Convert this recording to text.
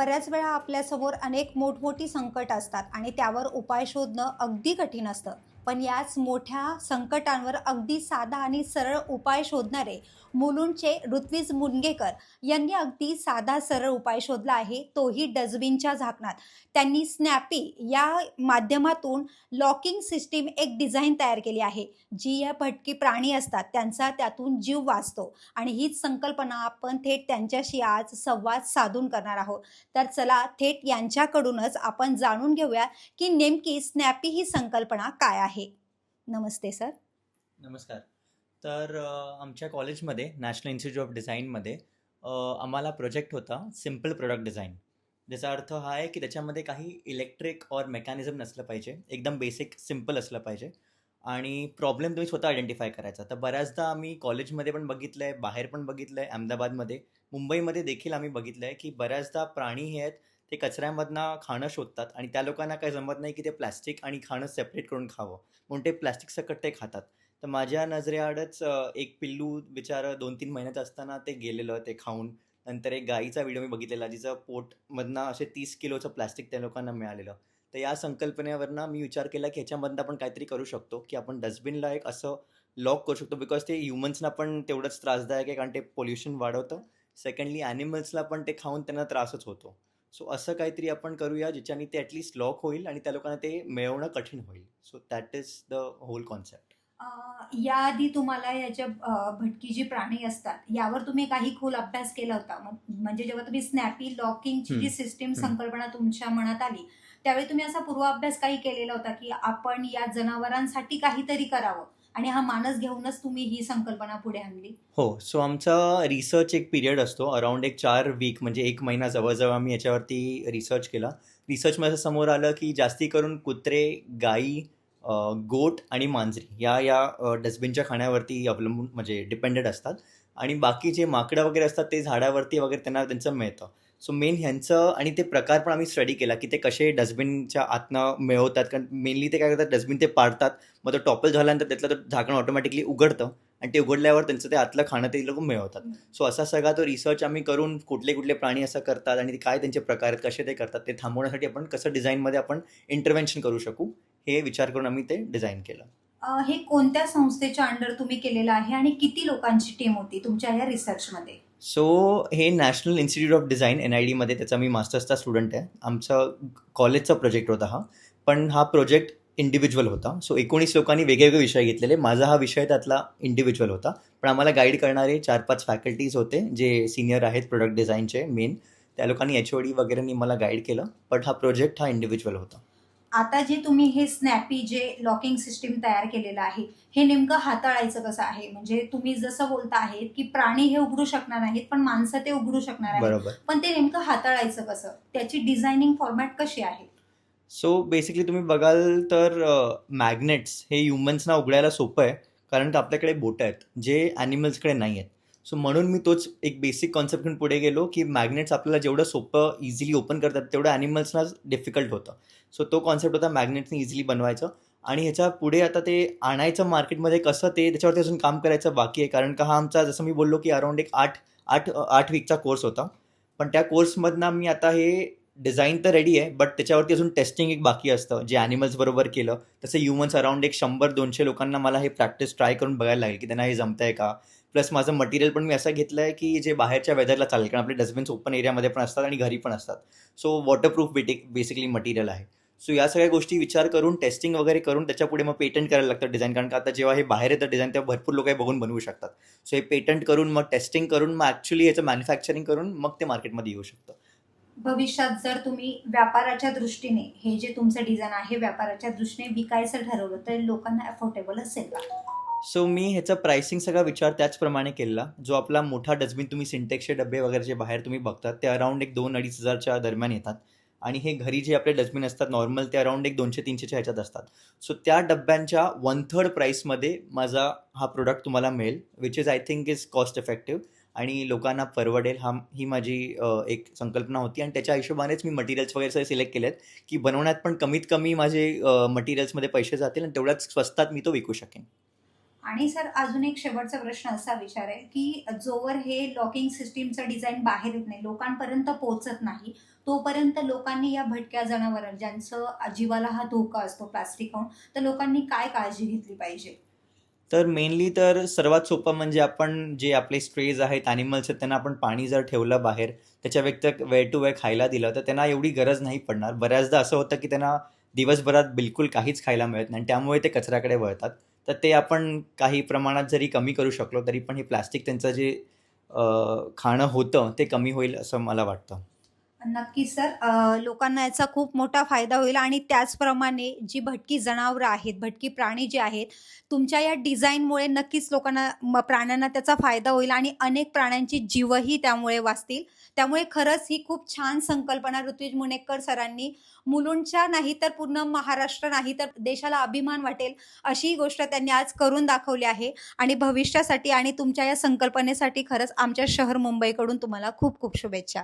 बऱ्याच वेळा आपल्यासमोर अनेक मोठमोठी संकट असतात आणि त्यावर उपाय शोधणं अगदी कठीण असतं. पण याच मोठ्या संकटांवर अगदी साधा आणि सरळ उपाय शोधणारे मुलुंडचे ऋत्विज मुनगेकर यांनी अगदी साधा सरळ उपाय शोधला आहे. तोही डस्टबिनच्या झाकणात. त्यांनी स्नॅपी या माध्यमातून लॉकिंग सिस्टीम एक डिझाईन तयार केली आहे. जी या भटकी प्राणी असतात त्यांचा त्यातून जीव वाचतो आणि हीच संकल्पना आपण थेट त्यांच्याशी आज संवाद साधून करणार आहोत. तर चला थेट यांच्याकडूनच आपण जाणून घेऊया की नेमकी स्नॅपी ही संकल्पना काय आहे. आहे. नमस्ते सर. नमस्कार. तर आमच्या कॉलेजमध्ये नॅशनल इन्स्टिट्यूट ऑफ डिझाईनमध्ये आम्हाला प्रोजेक्ट होता सिंपल प्रोडक्ट डिझाईन ज्याचा अर्थ हा आहे की त्याच्यामध्ये काही इलेक्ट्रिक और मेकॅनिझम नसलं पाहिजे एकदम बेसिक सिंपल असलं पाहिजे आणि प्रॉब्लेम तुम्ही स्वतः आयडेंटिफाय करायचा. तर बऱ्याचदा आम्ही कॉलेजमध्ये पण बघितलं आहे बाहेर पण बघितलं आहे अहमदाबादमध्ये मुंबईमध्ये देखील आम्ही बघितलं आहे की बऱ्याचदा प्राणी हे आहेत ते कचऱ्यामधनं खाणं शोधतात आणि त्या लोकांना काही जमत नाही की ते प्लॅस्टिक आणि खाणं सेपरेट करून खावं. म्हणून ते प्लॅस्टिक सकट ते खातात. तर माझ्या नजरेआडच एक पिल्लू बिचारं दोन तीन महिन्यात असताना ते गेलेलं ते खाऊन. नंतर एक गाईचा व्हिडिओ मी बघितलेला जिचं पोटमधनं असे तीस किलोचं प्लॅस्टिक त्या लोकांना मिळालेलं. तर या संकल्पनेवरनं मी विचार केला की ह्याच्यामधनं आपण काहीतरी करू शकतो की आपण डस्टबिनला एक असं लॉक करू शकतो. बिकॉज ते ह्युमन्सना पण तेवढंच त्रासदायक आहे कारण ते पोल्युशन वाढवतं. सेकंडली ॲनिमल्सला पण ते खाऊन त्यांना त्रासच होतो. सो असं काहीतरी आपण करूया ज्याच्याने ते ॲटलिस्ट लॉक होईल आणि त्या लोकांना ते मिळवणं कठीण होईल. So that is the whole concept याआधी तुम्हाला याच्या भटकी जी प्राणी असतात यावर तुम्ही काही खोल अभ्यास केला होता? म्हणजे जेव्हा तुम्ही स्नॅपी लॉकिंगची जी सिस्टीम. संकल्पना तुमच्या मनात आली त्यावेळी तुम्ही असा पूर्वाभ्यास काही केलेला होता की आपण या जनावरांसाठी काहीतरी करावं? आणि हा मानस घेऊनच तुम्ही ही संकल्पना पुढे आणली. हो सो आमचा रिसर्च एक पिरियड असतो. अराउंड एक चार वीक म्हणजे एक महिना जवळजवळ आम्ही याच्यावरती रिसर्च केला. रिसर्चमध्ये समोर आलं की जास्ती करून कुत्रे गाई गोट आणि मांजरी या या डस्टबिनच्या खाण्यावरती अवलंबून म्हणजे डिपेंडेड असतात. आणि बाकी जे माकडं वगैरे असतात ते झाडावरती वगैरे त्यांना त्यांचं मिळतं. सो मेन ह्यांचं आणि ते प्रकार पण आम्ही स्टडी केला की ते कसे डस्टबिनच्या आतनं मिळवतात. कारण मेनली ते काय करतात डस्टबिन ते पाडतात. मग तो टॉपल झाल्यानंतर त्यातलं तो झाकण ऑटोमॅटिकली उघडतं आणि ते उघडल्यावर त्यांचं ते आतलं खाणं ते लोक मिळवतात. सो असा सगळा तो रिसर्च आम्ही करून कुठले कुठले प्राणी असं करतात आणि काय त्यांचे प्रकार आहेत कसे ते करतात ते थांबवण्यासाठी आपण कसं डिझाईनमध्ये आपण इंटरव्हेन्शन करू शकू हे विचार करून आम्ही ते डिझाईन केलं. हे कोणत्या संस्थेच्या अंडर तुम्ही केलेलं आहे आणि किती लोकांची टीम होती तुमच्या या रिसर्चमध्ये सो हे National Institute of Design N I डीमध्ये त्याचा मी मास्टर्सचा स्टुडंट आहे. आमचा कॉलेजचा प्रोजेक्ट होता हा. पण हा प्रोजेक्ट इंडिव्हिज्युअल होता. सो एकोणीस लोकांनी वेगवेगळे विषय घेतलेले. माझा हा विषय त्यातला इंडिव्हिज्युअल होता. पण आम्हाला गाईड करणारे चार पाच फॅकल्टीज होते जे सिनियर आहेत प्रोडक्ट डिझाईनचे मेन त्या लोकांनी एच ओ डी वगैरेनी मला गाईड केलं. बट हा प्रोजेक्ट हा इंडिव्हिज्युअल होता. आता जे तुम्ही हे स्नॅपी जे लॉकिंग सिस्टीम तयार केलेलं आहे हे नेमकं हाताळायचं कसं आहे? म्हणजे तुम्ही जसं बोलता आहेत की प्राणी हे उघडू शकणार नाहीत पण माणसं ते उघडू शकणार आहेत. बरोबर. पण ते नेमकं हाताळायचं कसं? त्याची डिझायनिंग फॉर्मॅट कशी आहे? सो बेसिकली तुम्ही बघाल तर मॅग्नेट्स हे ह्युमन्सना उघडायला सोपं आहे कारण आपल्याकडे बोटं आहेत जे ॲनिमल्सकडे नाही आहेत. सो म्हणून मी तोच एक बेसिक कॉन्सेप्ट घेऊन पुढे गेलो की मॅग्नेट्स आपल्याला जेवढं सोपं इझिली ओपन करतात तेवढं ॲनिमल्सना डिफिकल्ट होतं. सो तो कॉन्सेप्ट होता मॅग्नेट्सनी इझिली बनवायचं. आणि ह्याच्या पुढे आता ते आणायचं मार्केटमध्ये कसं ते त्याच्यावरती अजून काम करायचं बाकी आहे. कारण का हा आमचा जसं मी बोललो की अराउंड एक आठ आठ आठ वीकचा कोर्स होता. पण त्या कोर्समधनं मी आता हे डिझाईन तर रेडी आहे बट त्याच्यावरती अजून टेस्टिंग एक बाकी असतं. जे ॲनिमल्स बरोबर केलं तसं ह्युमन्स अराउंड एक शंभर दोनशे लोकांना मला हे प्रॅक्टिस ट्राय करून बघायला लागेल की त्यांना हे जमतं आहे का. प्लस माझं मटेरियल पण मी असं घेतलं आहे की जे बाहेरच्या वेदरला चालेल कारण आपले डस्टबिन्स ओपन एरियामध्ये पण असतात आणि घरी पण असतात. सो वॉटरप्रूफ बेटिक बेसिकली मटेरियल आहे. सो या सगळ्या गोष्टी विचार करून टेस्टिंग वगैरे करून त्याच्यापुढे मग पेटंट करायला लागतं डिझाईन कारण का आता जेव्हा हे बाहेर येतं डिझाईन तेव्हा भरपूर लोक हे बघून बनवू शकतात. सो हे पेटंट करून मग टेस्टिंग करून मग ॲक्च्युली याचं मॅन्युफॅक्चरिंग करून मग ते मार्केटमध्ये येऊ शकतं. भविष्यात जर तुम्ही व्यापाराच्या दृष्टीने हे जे तुमचं डिझाईन आहे व्यापाराच्या दृष्टीने विकायचं ठरवलं तर लोकांना अफोर्डेबल असेल का? सो मी ह्याचा प्राइसिंग सगळा विचार त्याचप्रमाणे केला जो आपला मोठा डस्टबिन तुम्ही सिंटेक्सचे डबे वगैरे जे बाहेर तुम्ही बघतात ते अराउंड एक दोन अडीच हजारच्या दरम्यान येतात. आणि हे घरी जे आपले डस्टबिन असतात नॉर्मल ते अराउंड एक दोनशे तीनशेच्या ह्याच्यात असतात. सो त्या डब्यांच्या वन थर्ड प्राईसमध्ये माझा हा प्रोडक्ट तुम्हाला मिळेल which is I think is cost effective आणि लोकांना परवडेल हा ही माझी एक संकल्पना होती. आणि त्याच्या हिशोबानेच मी मटेरियल्स वगैरे सगळे सिलेक्ट केलेत की बनवण्यात पण कमीत कमी माझे मटेरियल्समध्ये पैसे जातील आणि तेवढ्याच स्वस्तात मी तो विकू शकेन. आणि सर अजून एक शेवटचा प्रश्न असा विचारेल की जोवर हे लॉकिंग सिस्टीमचं डिझाईन बाहेर येत नाही लोकांपर्यंत पोहोचत नाही तोपर्यंत लोकांनी या भटक्या जनावरांना ज्यांचं जीवाला हा धोका असतो प्लास्टिक होऊन तर लोकांनी काय काळजी घेतली पाहिजे? तर मेनली तर सर्वात सोपं म्हणजे आपण जे आपले स्ट्रेज आहेत ॲनिमल्स आहेत त्यांना आपण पाणी जर ठेवलं बाहेर त्याच्या व्यक्त वेळ टू वेळ खायला दिलं तर त्यांना एवढी गरज नाही पडणार. बऱ्याचदा असं होतं की त्यांना दिवसभरात बिलकुल काहीच खायला मिळत नाही आणि त्यामुळे ते कचऱ्याकडे वळतात. तर ते आपण काही प्रमाणात जरी कमी करू शकलो तरी पण हे प्लास्टिक त्यांचं जे खाणं होतं ते कमी होईल असं मला वाटतं. नक्की सर लोकांना याचा खूप मोठा फायदा होईल आणि त्याचप्रमाणे जी भटकी जनावरं आहेत भटकी प्राणी जे आहेत तुमच्या या डिझाईनमुळे नक्कीच लोकांना प्राण्यांना त्याचा फायदा होईल आणि अनेक प्राण्यांची जीवही त्यामुळे वाचतील. त्यामुळे खरंच ही खूप छान संकल्पना ऋत्विज मुनेकर सरांनी मुलुंडच्या नाही तर पूर्ण महाराष्ट्र नाही तर देशाला अभिमान वाटेल अशी ही गोष्ट त्यांनी आज करून दाखवली आहे. आणि भविष्यासाठी आणि तुमच्या या संकल्पनेसाठी खरंच आमच्या शहर मुंबईकडून तुम्हाला खूप खूप शुभेच्छा.